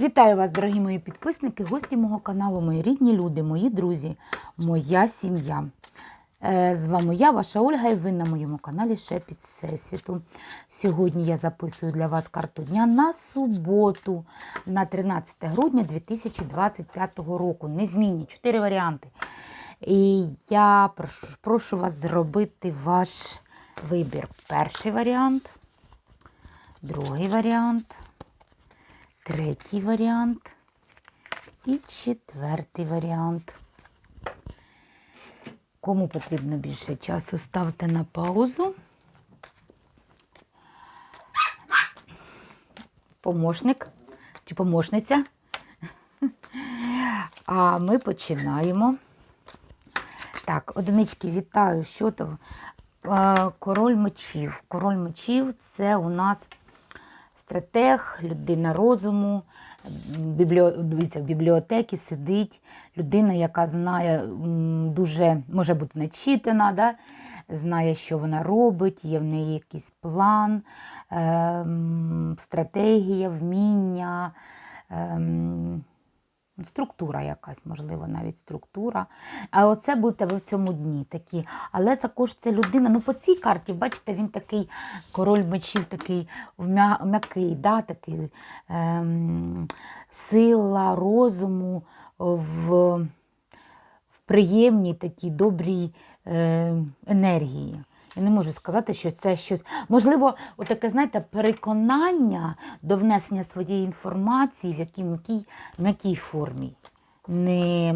Вітаю вас, дорогі мої підписники, гості мого каналу, мої рідні люди, мої друзі, моя сім'я. Е, З вами я, ваша Ольга, і ви на моєму каналі Шепіт Всесвіту. Сьогодні я записую для вас карту дня на суботу, на 13 грудня 2025 року. Незмінні, чотири варіанти. І я прошу, прошу вас зробити ваш вибір. Перший варіант, другий варіант третій варіант і четвертий варіант. Кому потрібно більше часу, ставте на паузу. Помощник чи помощниця. А ми починаємо. Так, одинички вітаю. Що то? Король мечів. Король мечів це у нас стратег, людина розуму, бібліо... дивіться, в бібліотеці сидить людина, яка знає, дуже може бути начитана, да? знає, що вона робить, є в неї якийсь план, ем, стратегія, вміння. Ем, Структура якась, можливо, навіть структура. А оце будете ви в цьому дні такі. Але також це людина. Ну, по цій карті, бачите, він такий король мечів, такий м'який, да, такий ем, сила розуму в, в приємній такій добрій е, енергії. Я не можу сказати, що це щось. Можливо, отаке, знаєте, переконання до внесення своєї інформації в якій м'якій, м'якій формі. Не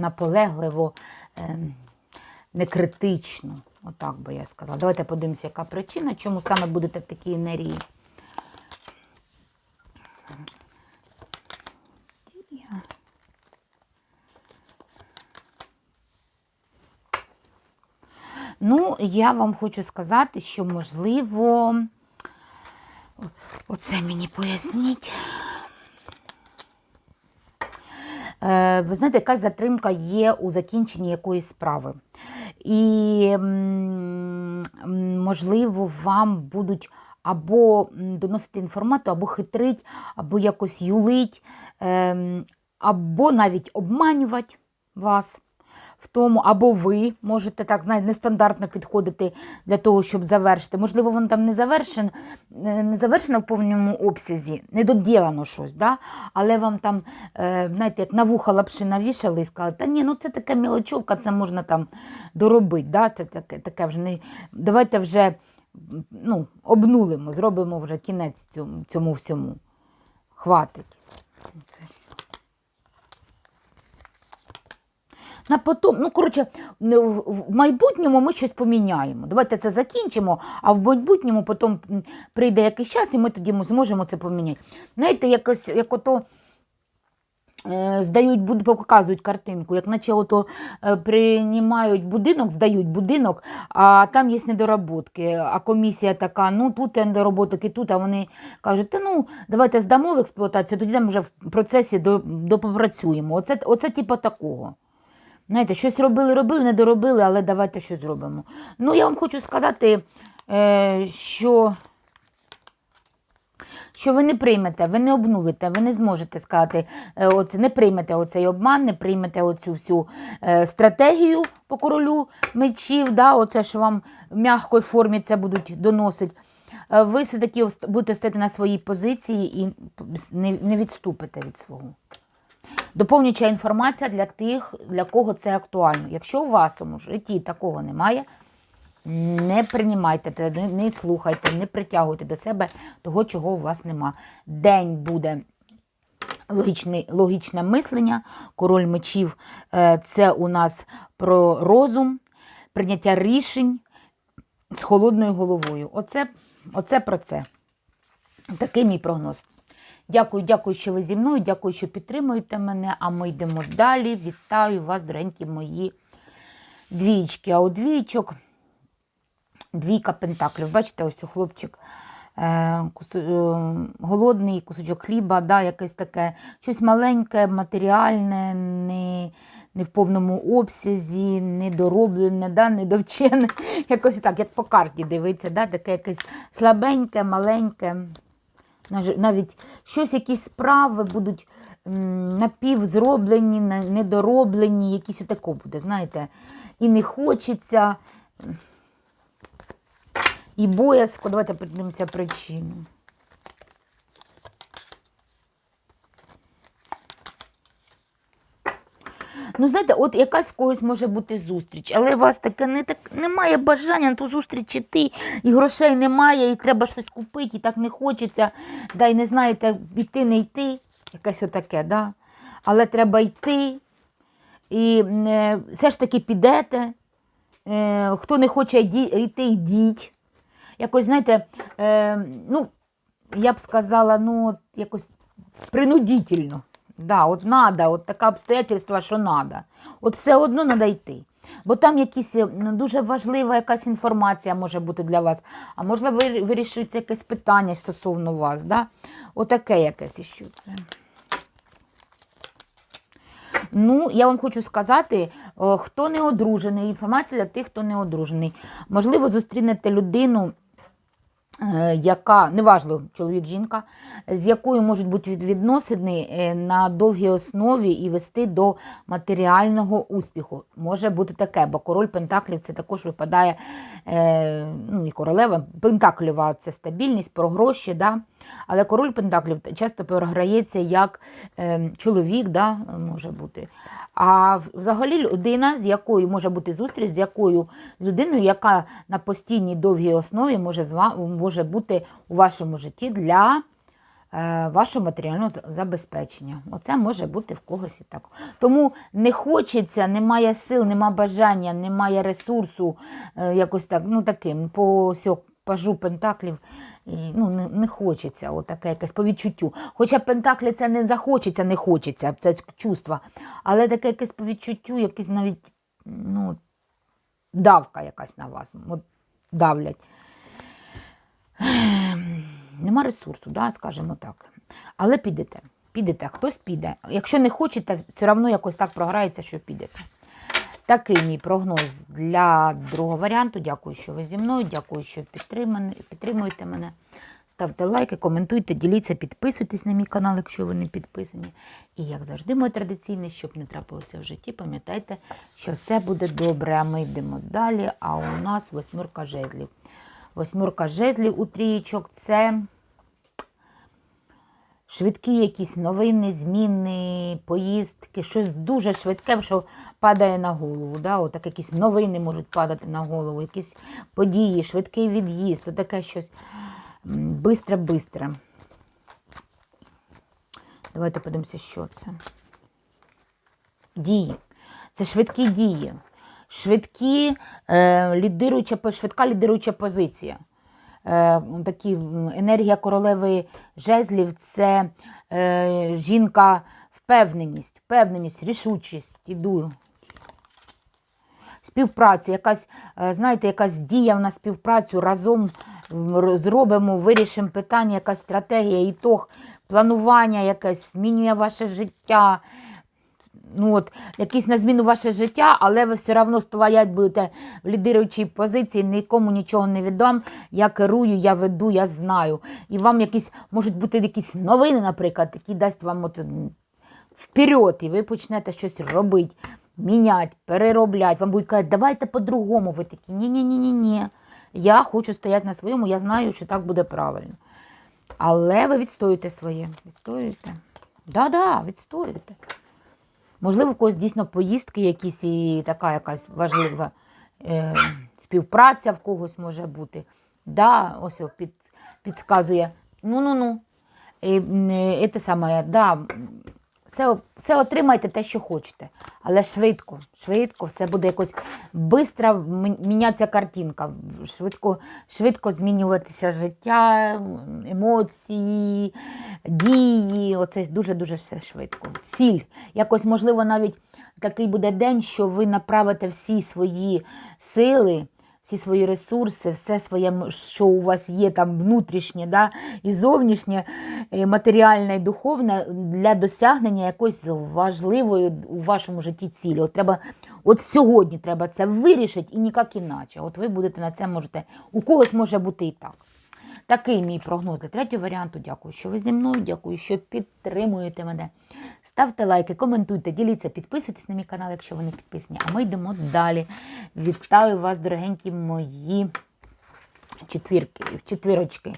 наполегливо, ем, не критично. Отак би я сказала. Давайте подивимося, яка причина, чому саме будете в такій енергії. Ну, я вам хочу сказати, що можливо, оце мені поясніть. Е, Ви знаєте, якась затримка є у закінченні якоїсь справи. І, можливо, вам будуть або доносити інформацію, або хитрить, або якось юлить, ем, або навіть обманювати вас в тому, або ви можете так знаєте, нестандартно підходити для того, щоб завершити. Можливо, воно там не завершено, не завершено в повному обсязі, не доділано щось, да? але вам там, е, знаєте, як на вуха лапши навішали і сказали, та ні, ну це така мілочовка, це можна там доробити. Да? Це таке, таке вже не... Давайте вже ну, обнулимо, зробимо вже кінець цьому, цьому всьому. Хватить. Це ж на потом, ну коротше, в майбутньому ми щось поміняємо. Давайте це закінчимо, а в майбутньому потім прийде якийсь час, і ми тоді зможемо це поміняти. Знаєте, якось як ото. е, Здають, показують картинку, як наче ото е, приймають будинок, здають будинок, а там є недоработки. А комісія така, ну тут є недоработки, тут, а вони кажуть, та ну давайте здамо в експлуатацію, тоді там вже в процесі до, допопрацюємо. Оце, оце типу такого. Знаєте, щось робили, робили, не доробили, але давайте щось зробимо. Ну, я вам хочу сказати, е, що, що ви не приймете, ви не обнулите, ви не зможете сказати, е, оце, не приймете оцей обман, не приймете оцю всю е, стратегію по королю мечів, да, оце, що вам в м'якій формі це будуть доносити. Ви все-таки будете стояти на своїй позиції і не відступите від свого. Доповнююча інформація для тих, для кого це актуально. Якщо у вашому житті такого немає, не приймайте, не, не слухайте, не притягуйте до себе того, чого у вас нема. День буде логічне, логічне мислення, король мечів е, це у нас про розум, прийняття рішень з холодною головою. Оце, оце про це. Такий мій прогноз. Дякую, дякую, що ви зі мною. Дякую, що підтримуєте мене. А ми йдемо далі. Вітаю вас, доренькі мої двічки. А у двічок двійка пентаклів. Бачите, ось у хлопчик е, е, голодний кусочок хліба, да, якесь таке щось маленьке, матеріальне, не, не в повному обсязі, недороблене, да, недовчене. Якось так, як по карті дивиться, да, таке якесь слабеньке, маленьке. Навіть щось, якісь справи будуть напівзроблені, недороблені, якісь отако буде, знаєте. І не хочеться, і боязко. Давайте подивимося причину. Ну, знаєте, от якась в когось може бути зустріч, але у вас таке не так немає бажання на ту зустріч іти, і грошей немає, і треба щось купити, і так не хочеться, да, і не знаєте, йти, не йти, якесь отаке, да? але треба йти, і е, все ж таки підете. Е, хто не хоче йти, йдіть. Якось, знаєте, е, ну, я б сказала, ну, якось принудительно. Да, от надо, от таке обстоятельство, що надо. От все одно треба йти. Бо там якісь е, дуже важлива якась інформація може бути для вас. А можливо, ви вирішуєте якесь питання стосовно вас. Да? Отаке якесь і що це. Ну, я вам хочу сказати, хто не одружений, інформація для тих, хто не одружений. Можливо, зустрінете людину, яка, неважливо, чоловік, жінка, з якою можуть бути відносини е, на довгій основі і вести до матеріального успіху. Може бути таке, бо король Пентаклів це також випадає, е, ну і королева, Пентаклєва це стабільність, про гроші, да? Але король Пентаклів часто програється як е, чоловік, да? може бути. А взагалі людина, з якою може бути зустріч, з якою з людиною, яка на постійній довгій основі може, може бути у вашому житті для е, вашого матеріального забезпечення. Оце може бути в когось і так. Тому не хочеться, немає сил, немає бажання, немає ресурсу, е, якось так, ну таким, по пажу пентаклів. І, ну, не, не хочеться, отаке якесь по відчуттю. Хоча пентаклі це не захочеться, не хочеться, це чувство. Але таке якесь по відчуттю, якесь навіть ну, давка якась на вас. От давлять. Нема ресурсу, да, скажімо так. Але підете. Підете, хтось піде. Якщо не хочете, все одно якось так програється, що підете. Такий мій прогноз для другого варіанту. Дякую, що ви зі мною. Дякую, що підтримуєте мене. Ставте лайки, коментуйте, діліться, підписуйтесь на мій канал, якщо ви не підписані. І як завжди, моє традиційне, щоб не трапилося в житті, пам'ятайте, що все буде добре, а ми йдемо далі. А у нас восьмірка жезлів. Восьмірка жезлів у трієчок це швидкі якісь новини, зміни, поїздки, щось дуже швидке, що падає на голову. Да? Отак якісь новини можуть падати на голову, якісь події, швидкий від'їзд, отаке щось бистре-бистре. Давайте подивимося, що це. Дії. Це швидкі дії. Швидкі, е, лідируюча, швидка лідируюча позиція. Е, такі енергія королеви жезлів це е, жінка впевненість, впевненість, рішучість. Іду. Співпраця, якась, е, знаєте, якась дія на співпрацю разом зробимо, вирішимо питання, якась стратегія, ітог, планування якесь, змінює ваше життя. Ну, от, якийсь на зміну ваше життя, але ви все одно стоять будете в лідируючій позиції, нікому нічого не віддам. Я керую, я веду, я знаю. І вам якісь можуть бути якісь новини, наприклад, які дасть вам от, вперед, і ви почнете щось робити, міняти, переробляти. Вам будуть казати, давайте по-другому. Ви такі, ні-ні-ні-ні. Я хочу стояти на своєму, я знаю, що так буде правильно. Але ви відстоюєте своє. Відстоюєте. Да-да, відстоюєте. Можливо, в когось дійсно поїздки якісь і така якась важлива е, співпраця в когось може бути. Да, ось під, підказує. Ну-ну-ну. Е, те саме, да, все, все отримайте те, що хочете. Але швидко, швидко, все буде якось швидко мінятися картинка, швидко, швидко змінюватися життя, емоції, дії. Оце дуже-дуже все швидко. Ціль. Якось, можливо, навіть такий буде день, що ви направите всі свої сили. Всі свої ресурси, все своє, що у вас є там внутрішнє да, і зовнішнє, і матеріальне і духовне для досягнення якоїсь важливої у вашому житті цілі. От треба, от сьогодні треба це вирішити і ніяк іначе. От ви будете на це можете. У когось може бути і так. Такий мій прогноз для третього варіанту. Дякую, що ви зі мною. Дякую, що підтримуєте мене. Ставте лайки, коментуйте, діліться, підписуйтесь на мій канал, якщо ви не підписані. А ми йдемо далі. Вітаю вас, дорогенькі мої четвірки, четвірочки.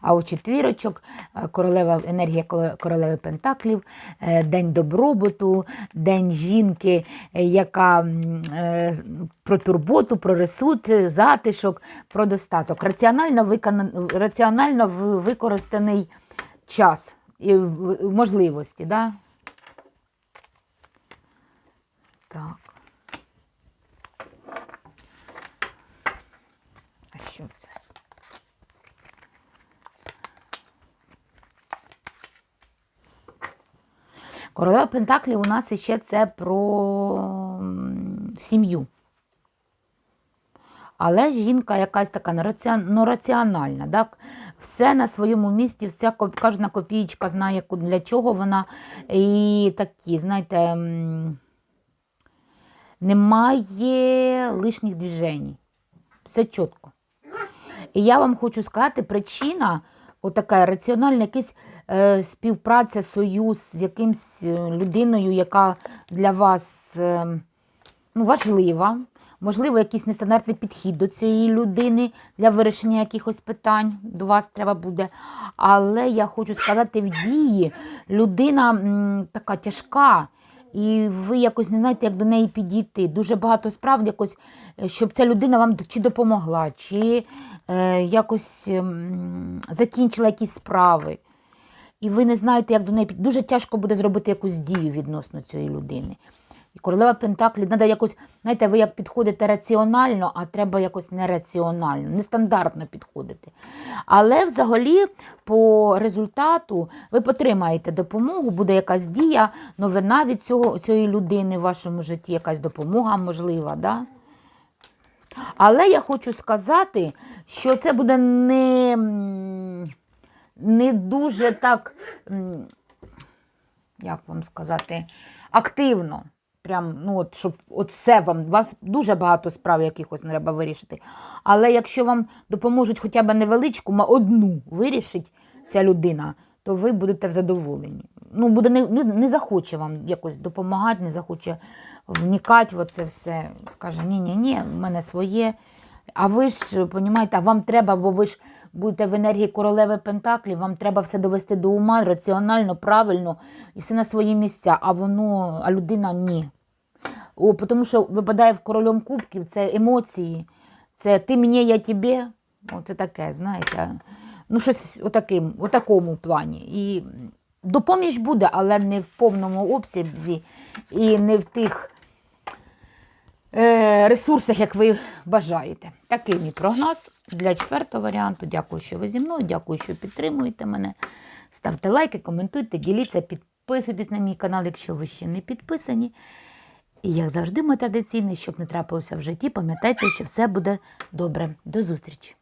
А у четвірочок е, королева енергія королеви Пентаклів, е, день добробуту, день жінки, е, яка про турботу, про ресурси, затишок, про достаток. Раціонально, виконан, раціонально використаний час і можливості. Да? Так. Що це? Королева Пентаклів у нас ще це про сім'ю. Але жінка якась така нераціон- ну, раціональна. Так? Все на своєму місці, вся, кожна копійка знає, для чого вона. І такі, знаєте, немає лишніх движень. Все чітко. І я вам хочу сказати, причина отака раціональна, якась е, співпраця, союз з якимсь е, людиною, яка для вас е, ну, важлива. Можливо, якийсь нестандартний підхід до цієї людини для вирішення якихось питань до вас треба буде. Але я хочу сказати, в дії людина м, така тяжка, і ви якось не знаєте, як до неї підійти. Дуже багато справ, якось, е, щоб ця людина вам чи допомогла, чи е, якось е, закінчила якісь справи. І ви не знаєте, як до неї підійти. Дуже тяжко буде зробити якусь дію відносно цієї людини. І королева Пентаклі, треба якось, знаєте, ви як підходите раціонально, а треба якось нераціонально, нестандартно підходити. Але взагалі, по результату, ви потримаєте допомогу, буде якась дія, новина від цього, цієї людини в вашому житті, якась допомога можлива. Да? Але я хочу сказати, що це буде не, не дуже так, як вам сказати, активно. Прям, ну от, щоб от все вам, у вас дуже багато справ якихось треба вирішити. Але якщо вам допоможуть хоча б невеличку, одну вирішить ця людина, то ви будете задоволені. Ну, буде не, не, не захоче вам якось допомагати, не захоче вникати в це все. Скаже, ні-ні-ні, в мене своє. А ви ж, розумієте, вам треба, бо ви ж будете в енергії королеви Пентаклів, вам треба все довести до ума раціонально, правильно, і все на свої місця, а воно, а людина ні. О, тому що випадає в королем кубків, це емоції, це ти мені, я тобі. Оце таке, знаєте. Ну, щось отаким, у такому плані. І допоміж буде, але не в повному обсязі і не в тих ресурсах, як ви бажаєте. Такий мій прогноз для четвертого варіанту. Дякую, що ви зі мною. Дякую, що підтримуєте мене. Ставте лайки, коментуйте, діліться, підписуйтесь на мій канал, якщо ви ще не підписані. І як завжди, ми традиційний, щоб не трапилося в житті, пам'ятайте, що все буде добре. До зустрічі!